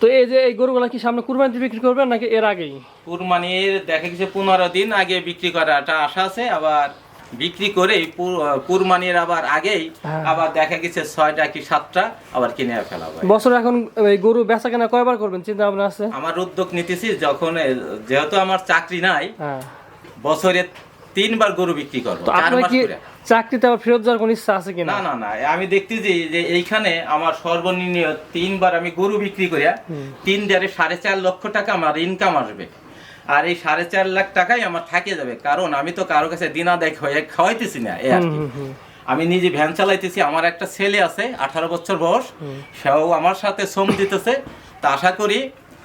তো এই যে এই গরুগুলা কি সামনে কুরবানিতে বিক্রি করবেন নাকি এর আগেই? কুরবানির দেখা গেছে পনেরো দিন আগে বিক্রি করাটা আশা আছে আবার বিক্রি করে কুরবানির আবার আগেই হ্যাঁ। আবার দেখা গেছে ছয়টা কি সাতটা আবার কিনে ফেলা হয়। বছর এখন এই গরু বেচা কেনা কয়বার করবেন চিন্তা ভাবনা আছে? আমার উদ্যোগ নিতেছি যখন যেহেতু আমার চাকরি নাই হ্যাঁ। বছরে তিনবার গরু বিক্রি করব আপনার কি চাকরিতে আবার ফেরত যাওয়ার কোনো ইচ্ছা আছে কিনা? না না না আমি দেখতেছি যে এইখানে আমার সর্বনিম্ন তিনবার আমি গরু বিক্রি করিয়া তিন দেড়ে সাড়ে চার লক্ষ টাকা আমার ইনকাম আসবে। আর এই সাড়ে চার লাখ টাকাই আমার থাকে যাবে। কারণ আমি তো কারও কাছে দিনা দেখ হয়ে খাওয়াইতেছি না এই আর কি। আমি নিজে ভ্যান চালাইতেছি আমার একটা ছেলে আছে আঠারো বছর বয়স। সেও আমার সাথে শ্রম দিতেছে। তা আশা করি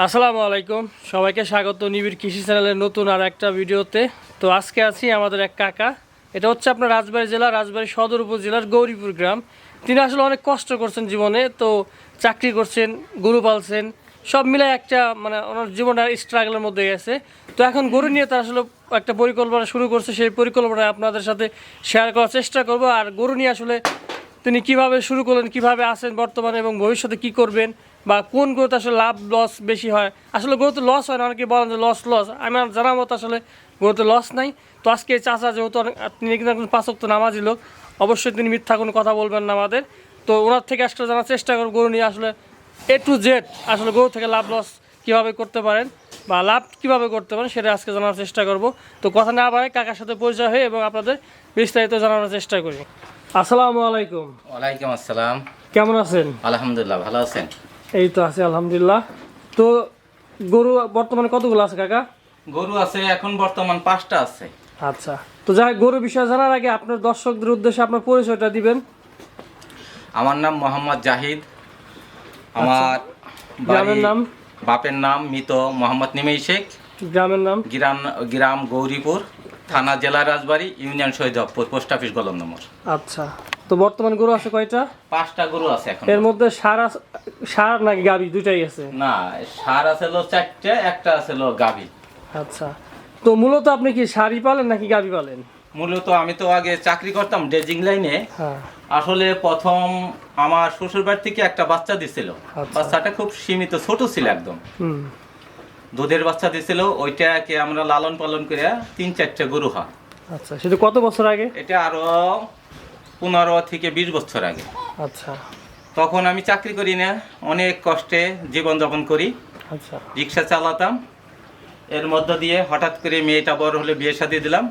আসসালামু আলাইকুম। সবাইকে স্বাগত নিবিড় কৃষি চ্যানেলের নতুন আর একটা ভিডিওতে। তো আজকে আছি আমাদের এক কাকা। এটা হচ্ছে আপনার রাজবাড়ী জেলা, রাজবাড়ী সদর উপজেলার গৌরীপুর গ্রাম। তিনি আসলে অনেক কষ্ট করছেন জীবনে, তো চাকরি করছেন, গরু পালছেন, সব মিলে একটা মানে ওনার জীবনটা স্ট্রাগলের মধ্যে গেছে। তো এখন গরু নিয়ে তার আসলে একটা পরিকল্পনা শুরু করছে, সেই পরিকল্পনা আপনাদের সাথে শেয়ার করার চেষ্টা করব। আর গরু নিয়ে আসলে তিনি কীভাবে শুরু করলেন, কীভাবে আছেন বর্তমানে এবং ভবিষ্যতে কি করবেন বা কোন গরুতে আসলে লাভ লস বেশি হয়? আসলে গরুতে লস হয় না অনেকে বলেন যে লস লস আমার জানার মতো আসলে গরুতে লস নাই। তো আজকে চাচা যেহেতু অনেক- তিনি কিন্তু একজন পাঁচক্ত নামাজি লোক অবশ্যই তিনি মিথ্যা কোনো কথা বলবেন না আমাদের। তো ওনার থেকে আসলে জানার চেষ্টা করব গরু নিয়ে আসলে এ টু জেড আসলে গরু থেকে লাভ লস কীভাবে করতে পারেন বা লাভ কীভাবে করতে পারেন সেটা আজকে জানার চেষ্টা করব। তো কথা না বাড়ায় কাকার সাথে পরিচয় হয়ে এবং আপনাদের বিস্তারিত জানানোর চেষ্টা করি। আসসালামু আলাইকুম। ওয়ালাইকুম আসসালাম। কেমন আছেন? আলহামদুলিল্লাহ ভালো আছেন? এই তো আছে আলহামদুলিল্লাহ। তো গরু বর্তমানে কতগুলো আছে কাকা? গরু আছে এখন বর্তমান পাঁচটা আছে। আচ্ছা। তো যাই গরু বিষয়ে জানার আগে আপনার দর্শকদের উদ্দেশ্যে আপনার পরিচয়টা দিবেন। আমার নাম মোহাম্মদ জাহিদ। আমার গ্রামের নাম? বাপের নাম মৃত মোহাম্মদ নিমেই শেখ। গ্রামের নাম? গ্রাম গ্রাম গৌরীপুর থানা জেলা Rajbari union Shahidpur post office গলম নম্বর। আচ্ছা। তো বর্তমান গরু আছে কয়টা? পাঁচটা গরু আছে এখন এর মধ্যে সার সার নাকি গাবি দুইটাই আছে। না সার আছে লো চারটে একটা আছে লো গাভী। আচ্ছা। তো মূলত আপনি কি শাড়ি পালেন নাকি গাবি পালেন? মূলত আমি তো আগে চাকরি করতাম ড্রেজিং লাইনে। হ্যাঁ। আসলে প্রথম আমার শ্বশুর বাড়ি থেকে একটা বাচ্চা দিছিল। আচ্ছা। বাচ্চাটা খুব সীমিত ছোট ছিল একদম। হুম। দুধের বাচ্চা দিছিল ওইটাকে আমরা লালন পালন করে তিন চারটে গরু হয়। আচ্ছা সেটা কত বছর আগে? এটা আরও পনেরো থেকে বিশ বছর আগে। আচ্ছা। তখন আমি চাকরি করি না অনেক কষ্টে জীবনযাপন করি। আচ্ছা। রিক্সা চালাতাম। এর মধ্য দিয়ে হঠাৎ করে মেয়েটা বড় হলে বিয়ে শাদি দিলাম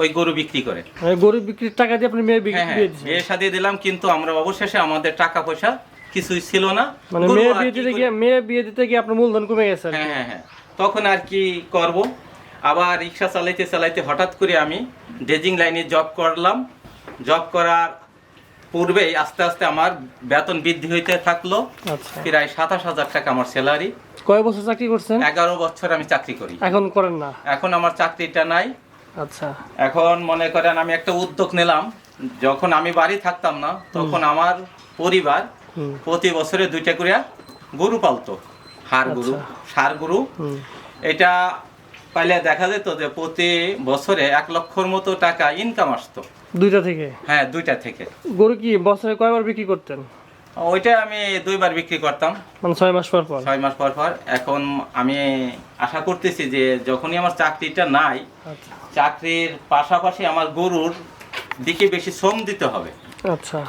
ওই গরু বিক্রি করে। মানে গরু বিক্রির টাকা দিয়ে আপনি মেয়ে বিক্রি হ্যাঁ হ্যাঁ। বিয়ে শাদি দিলাম কিন্তু আমরা অবশেষে আমাদের টাকা পয়সা কিছুই ছিল না। মানে মেয়ে বিয়ে দিতে গিয়ে মেয়ে বিয়ে দিতে গিয়ে আপনার মূলধন কমে গেছে হ্যাঁ হ্যাঁ হ্যাঁ। তখন আর কি করব? আবার রিক্সা চালাইতে চালাইতে হঠাৎ করে আমি ড্রেজিং লাইনে জব করলাম। জব করার পূর্বেই আস্তে আস্তে আমার বেতন বৃদ্ধি হইতে থাকল। আচ্ছা। প্রায় সাতাশ হাজার টাকা আমার স্যালারি। কয় বছর চাকরি করছেন? এগারো বছর আমি চাকরি করি। এখন করেন না? এখন আমার চাকরিটা নাই। আচ্ছা। এখন মনে করেন আমি একটা উদ্যোগ নিলাম। যখন আমি বাড়ি থাকতাম না তখন আমার পরিবার প্রতি বছরে দুইটা করে গরু পালতো। হাড় গরু সার গরু। এটা পাইলে দেখা যেত যে প্রতি বছরে এক লক্ষর মতো টাকা ইনকাম আসতো। দুইটা থেকে? হ্যাঁ দুইটা থেকে। গরু কি বছরে কয়বার বিক্রি করতেন? ওইটা আমি দুইবার বিক্রি করতাম। মানে ছয় মাস পর পর? ছয় মাস পর পর। এখন আমি আশা করতেছি যে যখনই আমার চাকরিটা নাই আচ্ছা। চাকরির পাশাপাশি আমার গরুর দিকে বেশি শ্রম দিতে হবে। আচ্ছা।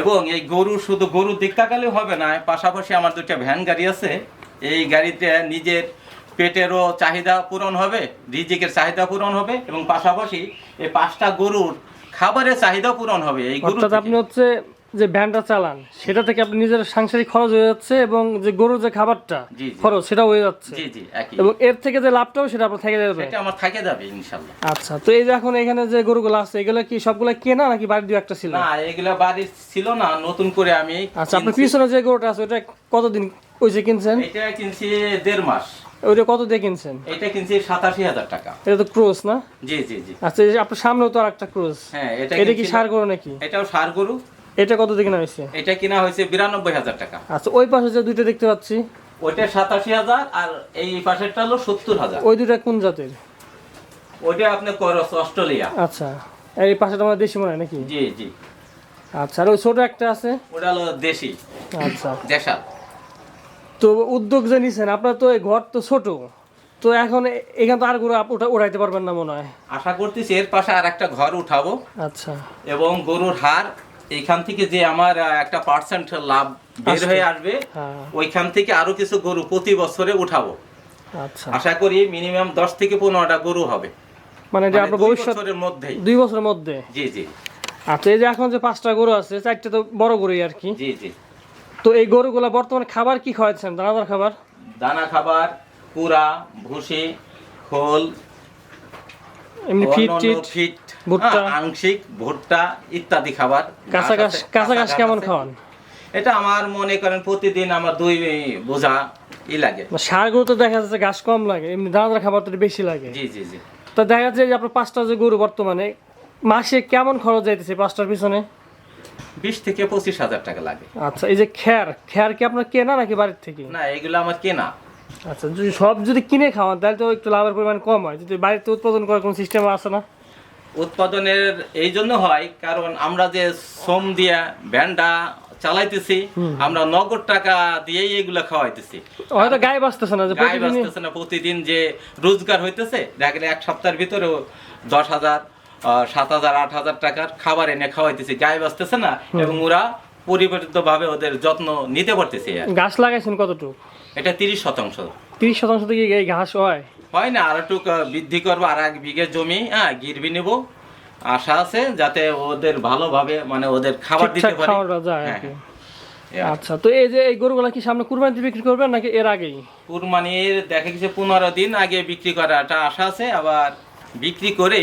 এবং এই গরু শুধু গরুর দিক তাকালেও হবে না পাশাপাশি আমার দুটো ভ্যান গাড়ি আছে। এই গাড়িতে নিজের পেটেরও চাহিদা পূরণ হবে রিজিকের চাহিদা পূরণ হবে এবং পাশাপাশি এই পাঁচটা গরুর খাবারের চাহিদা পূরণ হবে। এই গরু আপনি হচ্ছে যে ভ্যানটা চালান সেটা থেকে আপনি নিজের সাংসারিক খরচ হয়ে যাচ্ছে এবং যে গরুর যে খাবারটা। খরচ সেটা হয়ে যাচ্ছে। জি জি এবং এর থেকে যে লাভটাও সেটা আপনার থেকে যাবে। আমার থাকে যাবে ইনশাল্লাহ। আচ্ছা তো এই যে এখন এখানে যে গরুগুলো আছে এগুলো কি সবগুলো কেনা নাকি বাড়ির দু একটা ছিল? না এগুলো বাড়ি ছিল না নতুন করে আমি আচ্ছা আপনার পিছনে যে গরুটা আছে ওটা কতদিন ওই যে কিনছেন? এটা কিনছি দেড় মাস। ওইটা কত দিয়ে কিনছেন? এটা কিনছি সাতাশি হাজার টাকা। এটা তো ক্রোস না? জি জি জি। আচ্ছা এই আপনার সামনেও তো আর একটা ক্রোস হ্যাঁ এটা এটা কি সার গরু নাকি? এটাও সার গরু। এটা কত দিয়ে কেনা হয়েছে? এটা কিনা হয়েছে বিরানব্বই হাজার টাকা। আচ্ছা ওই পাশে যে দুইটা দেখতে পাচ্ছি। ওইটা সাতাশি হাজার আর এই পাশেরটা হলো সত্তর হাজার। ওই দুইটা কোন জাতের? ওইটা আপনি করস অস্ট্রেলিয়া। আচ্ছা এই পাশেটা আমার দেশি মনে হয় নাকি? জি জি। আচ্ছা আর ওই ছোট একটা আছে? ওটা হলো দেশি। আচ্ছা। দেশাল। তো উদ্যোগ যে নিছেন আপনার তো এই ঘর তো ছোট তো এখন এখান তো আর গরু উঠাইতে পারবেন না মনে হয়। আশা করতেছি এর পাশে আর একটা ঘর উঠাবো। আচ্ছা। এবং গরুর হার এইখান থেকে যে আমার একটা পার্সেন্ট লাভ বের হয়ে আসবে হ্যাঁ। ওইখান থেকে আরও কিছু গরু প্রতি বছরে উঠাবো। আচ্ছা। আশা করি মিনিমাম দশ থেকে পনেরোটা গরু হবে। মানে এটা মানে আপনার বছরের মধ্যেই। দুই বছরের মধ্যে? জি জি। আচ্ছা এই যে এখন যে পাঁচটা গরু আছে চারটে তো বড় গরুই আর কি। জি জি। তো এই গরুগুলা বর্তমানে খাবার কি খাওয়াচ্ছেন? দানাদার খাবার? দানা খাবার কুড়া ভুসি খোল এমনি ফিট টিট ফিট ভুট্টা। হ্যাঁ, আংশিক ভুট্টা ইত্যাদি খাবার কাঁচা ঘাস কাঁচা ঘাস কেমন খাওয়ান? এটা আমার মনে করেন প্রতিদিন আমার দুই বোঝা ই লাগে। ষাঁড় তো দেখা যাচ্ছে ঘাস কম লাগে এমনি দানাদার খাবার তো বেশি লাগে। জি জি জি। তো দেখা যাচ্ছে যে আপনার পাঁচটা যে গরু বর্তমানে মাসে কেমন খরচ যাইতেছে পাঁচটার পিছনে? বিশ থেকে পঁচিশ হাজার টাকা লাগে। আচ্ছা এই যে খ্যার খ্যার কি আপনার কেনা নাকি বাড়ির থেকে? না এগুলো আমার কেনা। আচ্ছা যদি সব যদি কিনে খাওয়ান তাহলে তো একটু লাভের পরিমাণ কম হয়। যদি বাড়িতে উৎপাদন করার কোনো সিস্টেম আছে না? উৎপাদনের এই জন্য হয় কারণ আমরা যে শ্রম দিয়া ভ্যানটা চালাইতেছি আমরা নগদ টাকা দিয়েই এগুলো খাওয়াইতেছি। হয়তো গায়ে বাঁচতেছে না গায়ে বাঁচতেছে না প্রতিদিন যে রোজগার হইতেছে দেখেন এক সপ্তাহের ভিতরেও দশ হাজার সাত হাজার আট হাজার টাকার খাবার এনে খাওয়াইতেছি গায়ে বাঁচতেছে না এবং ওরা পরিবর্তিত ভাবে ওদের যত্ন নিতে পারতেছে গাছ লাগাইছেন কতটুকু? এটা তিরিশ শতাংশ। তিরিশ শতাংশ থেকে এই ঘাস হয়? হয় না আর একটু বৃদ্ধি করব আর এক বিঘে জমি হ্যাঁ গিরবি নেব। আশা আছে যাতে ওদের ভালোভাবে মানে ওদের খাবার দিতে পারি। হ্যাঁ, হ্যাঁ। আচ্ছা তো এই যে এই গরুগুলা কি সামনে কুরবানিতে বিক্রি করবেন নাকি এর আগেই? কুরবানির দেখা গেছে পনেরো দিন আগে বিক্রি করাটা আশা আছে আবার বিক্রি করে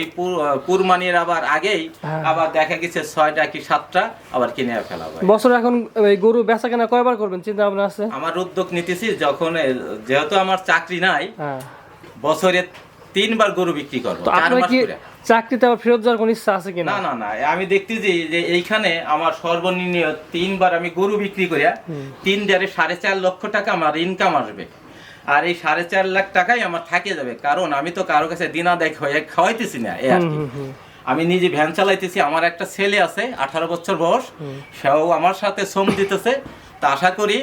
কুরবানির আবার আগেই হ্যাঁ। আবার দেখা গেছে ছয়টা কি সাতটা আবার কিনে ফেলা হয়। বছর এখন এই গরু বেচা কেনা কয়বার করবেন চিন্তা ভাবনা আছে? আমার উদ্যোগ নিতেছি যখন যেহেতু আমার চাকরি নাই হ্যাঁ। বছরে তিনবার গরু বিক্রি করব চার মাস করে। চাকরিতে আবার ফেরত যাওয়ার কোনো ইচ্ছা আছে কিনা? না না না আমি দেখতেছি যে এইখানে আমার সর্বনিম্ন তিনবার আমি গরু বিক্রি করিয়া তিন দেড়ে সাড়ে চার লক্ষ টাকা আমার ইনকাম আসবে। আর এই সাড়ে চার লাখ টাকাই আমার থাকে যাবে। কারণ আমি তো কারও কাছে দিনা দেখ হয়ে খাওয়াইতেছি না এই আর কি। আমি নিজে ভ্যান চালাইতেছি আমার একটা ছেলে আছে আঠারো বছর বয়স সেও আমার সাথে শ্রম দিতেছে। তা আশা করি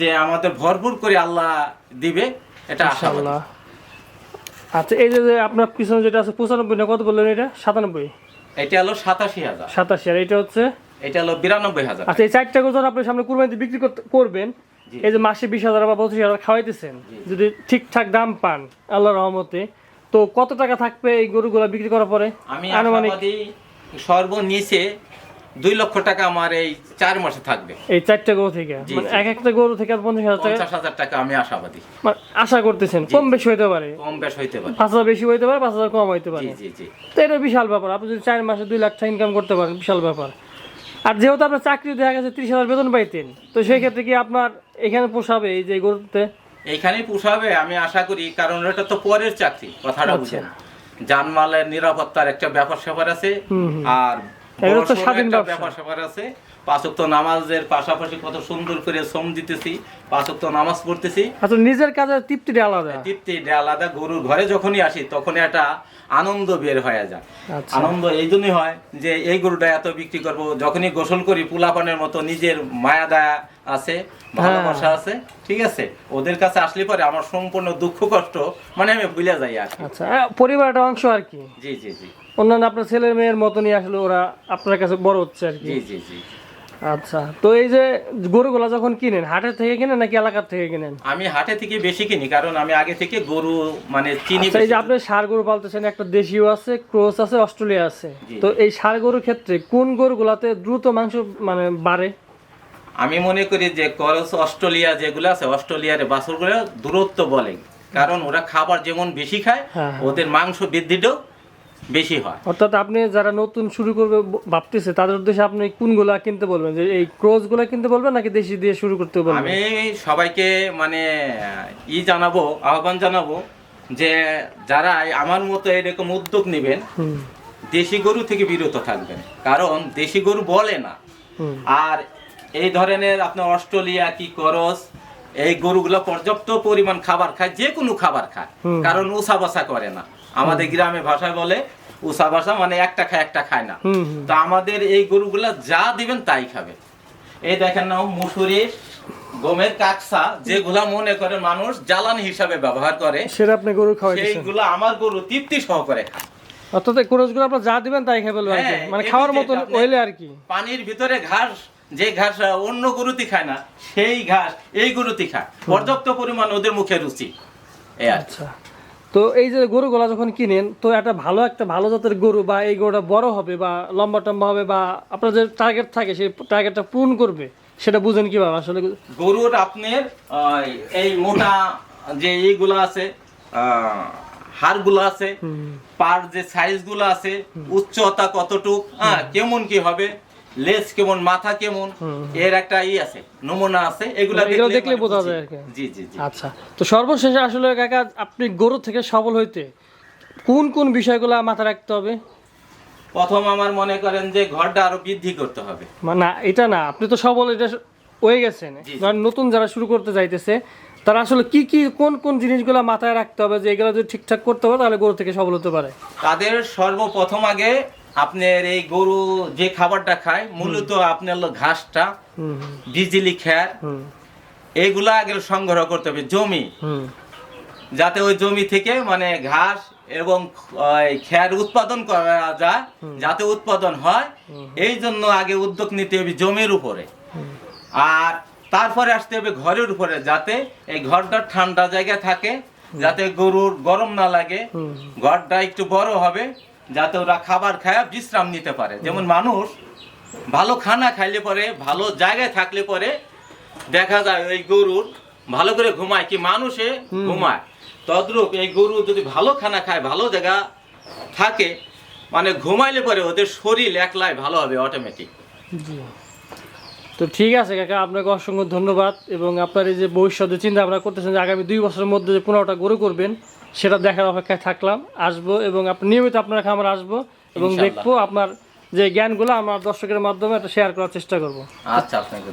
যে আমাদের ভরপুর করে আল্লাহ দিবে এটা আশা আচ্ছা এই যে আপনার পিছনে যেটা আছে পঁচানব্বই না কত বললেন এটা? সাতানব্বই? এটা হলো সাতাশি হাজার। সাতাশি আর এটা হচ্ছে? এটা হলো বিরানব্বই হাজার আচ্ছা এই চারটা গরু আপনি সামনে কুরবানিতে বিক্রি করবেন। এই যে মাসে বিশ হাজার বা পঁচিশ হাজার খাওয়াইতেছেন যদি ঠিকঠাক দাম পান আল্লাহ রহমতে তো কত টাকা থাকবে এই গরুগুলো বিক্রি করার পরে? আমি আনুমানিক সর্বনিচে দুই লক্ষ টাকা আমার এই চার মাসে থাকবে। এই চারটা গরু থেকে? মানে। এক একটা গরু থেকে পঞ্চাশ হাজার টাকা পঞ্চাশ হাজার টাকা আমি আশাবাদী। মানে আশা করতেছেন কম বেশি হইতে পারে। কম বেশ হইতে পারে। পাঁচ হাজার বেশি হইতে পারে পাঁচ হাজার কম হইতে পারে। জি জি জি। তো এটা বিশাল ব্যাপার আপনি যদি চার মাসে দুই লাখ টাকা ইনকাম করতে পারেন বিশাল ব্যাপার। আর যেহেতু আপনার চাকরি দেখা গেছে ত্রিশ হাজার বেতন পাইতেন তো সেই ক্ষেত্রে কি আপনার এখানে পোষাবে এই যে গরুতে? এইখানেই পুষাবে আমি আশা করি কারণ এটা তো পরের চাকরি কথাটা আচ্ছা। বুঝেন। জানমালের নিরাপত্তার একটা ব্যাপার স্যাপার আছে। আর এগুলো তো বড়সড় স্বাধীন একটা ব্যবসা। ব্যাপার স্যাপার আছে। পাঁচক্ত নামাজের পাশাপাশি কত সুন্দর করে শ্রম দিতেছি পাঁচক্ত নামাজ পড়তেছি। আচ্ছা নিজের কাজের তৃপ্তিটা আলাদা। গরুর ঘরে যখনই আসি তখনই একটা আনন্দ বের হয়ে যায়। আচ্ছা। আনন্দ এই জন্যই হয় যে এই গরুটা এত বিক্রি করব যখনই গোসল করি পুলাপানের মতো নিজের মায়া দায়া আছে ভালোবাসা আছে ঠিক আছে? ওদের কাছে আসলে পরে আমার সম্পূর্ণ দুঃখ কষ্ট মানে আমি ভুলে যাই আর আচ্ছা আহ, পরিবারটা অংশ আর কি? জি জি জি। অন্যান্য আপনার ছেলে মেয়ের মতনই আসলে ওরা আপনার কাছে বড় হচ্ছে আর কি? জি জি জি। আচ্ছা তো এই যে গরুগুলা যখন কিনেন হাটের থেকে কিনেন নাকি এলাকার থেকে কিনেন? আমি হাটে থেকে বেশি কিনি কারণ আমি আগে থেকে গরু মানে চিনি আচ্ছা, এই যে আপনি ষাড় গরু পালতেছেন একটা দেশীয় আছে ক্রোস আছে অস্ট্রেলিয়া আছে। তো এই ষাড় গরুর ক্ষেত্রে কোন গরুগুলাতে দ্রুত মাংস মানে বাড়ে? আমি মনে করি যে করস অস্ট্রেলিয়া যেগুলো আছে অস্ট্রেলিয়ার বাছুরগুলো দূরত্ব বলে। কারণ ওরা খাবার যেমন বেশি খায় হ্যাঁ। ওদের মাংস বৃদ্ধিটাও বেশি হয়। অর্থাৎ আপনি যারা নতুন শুরু করবে ভাবতেছে তাদের উদ্দেশ্যে আপনি কোনগুলা কিনতে বলবেন? যে এই ক্রোস কিনতে বলবেন নাকি দেশি দিয়ে শুরু করতে বলবেন? আমি সবাইকে মানে ই জানাব আহ্বান জানাব যে যারা আমার মতো এরকম উদ্যোগ নেবেন দেশি গরু থেকে বিরত থাকবেন। কারণ দেশি গরু বলে না। আর এই ধরনের আপনার অস্ট্রেলিয়া কি করস এই গরুগুলো পর্যাপ্ত পরিমাণ খাবার খায় যে কোনো খাবার খায়। কারণ উষা বাসা করে না। আমাদের গ্রামে ভাষায় বলে উষা বাসা মানে একটা খায় একটা খায় না। তো আমাদের এই গরুগুলা যা দিবেন তাই খাবে। এই দেখেন না মুসুরি গমের কাকসা যেগুলা মনে করে মানুষ জ্বালানি হিসাবে ব্যবহার করে সেটা আপনি গরু খাওয়াইতেছেন সেইগুলো আমার গরু তৃপ্তি সহকারে খায়। অর্থাৎ কোরসগুলো আপনার যা দিবেন তাই খেয়ে কি হ্যাঁ, মানে খাওয়ার যে মতন হইলে আর কি। পানির ভিতরে ঘাস যে ঘাস অন্য গরুতি খায় না সেই ঘাস এই গরুতি খায় পর্যাপ্ত পরিমাণ ওদের মুখে রুচি। এই আচ্ছা। তো এই যে গরুগুলা যখন কিনেন তো একটা ভালো একটা ভালো জাতের গরু বা এই গরুটা বড় হবে বা লম্বা টম্বা হবে বা আপনার যে টার্গেট থাকে সেই টার্গেটটা পূরণ করবে সেটা বুঝেন কীভাবে? আসলে গরুর আপনার এই মোটা যে এইগুলো আছে হাড়গুলো আছে পার যে সাইজগুলো আছে উচ্চতা কতটুক হ্যাঁ কেমন কি হবে লেজ কেমন মাথা কেমন এর একটা ই আছে নমুনা আছে এগুলা এগুলো দেখলে মানে বোঝা যায় আর কি। জি জি জি। আচ্ছা তো সর্বশেষে আসলে কাকা আপনি গরু থেকে সফল হইতে কোন কোন বিষয়গুলো মাথায় রাখতে হবে? প্রথম আমার মনে করেন যে ঘরটা আরও বৃদ্ধি করতে হবে। মানে না এটা না আপনি তো সবল এটা হয়ে গেছেন। নতুন যারা শুরু করতে যাইতেছে তারা আসলে কি কি কোন কোন জিনিসগুলো মাথায় রাখতে হবে যে এগুলো যদি ঠিকঠাক করতে হবে তাহলে গরু থেকে সফল হতে পারে? তাদের সর্বপ্রথম আগে আপনার এই গরু যে খাবারটা খায় মূলত আপনার ঘাসটা বিজলি খ্যার হুম। এইগুলা আগে সংগ্রহ করতে হবে জমি। যাতে ওই জমি থেকে মানে ঘাস এবং খ্যার উৎপাদন করা যায় যাতে উৎপাদন হয় এই জন্য আগে উদ্যোগ নিতে হবে জমির উপরে। আর তারপরে আসতে হবে ঘরের উপরে যাতে এই ঘরটা ঠান্ডা জায়গায় থাকে যাতে গরুর গরম না লাগে। ঘরটা একটু বড় হবে যাতে ওরা খাবার খায় বিশ্রাম নিতে পারে। যেমন মানুষ ভালো খানা খাইলে পরে ভালো জায়গায় থাকলে পরে দেখা যায় ওই গরুর ভালো করে ঘুমায় কি মানুষে ঘুমায়। তদ্রূপ এই গরু যদি ভালো খানা খায় ভালো জায়গা থাকে মানে ঘুমাইলে পরে ওদের শরীর একলাই ভালো হবে অটোমেটিক তো ঠিক আছে কাকা আপনাকে অসংখ্য ধন্যবাদ এবং আপনার এই যে ভবিষ্যতে চিন্তা ভাবনা করতেছেন যে আগামী দুই বছরের মধ্যে যে পনেরোটা গরু করবেন সেটা দেখার অপেক্ষায় থাকলাম। আসব এবং আপনি নিয়মিত আপনার খামার আসব এবং দেখব আপনার যে জ্ঞানগুলো আমার দর্শকের মাধ্যমে এটা শেয়ার করার চেষ্টা করব। আচ্ছা আপনাকে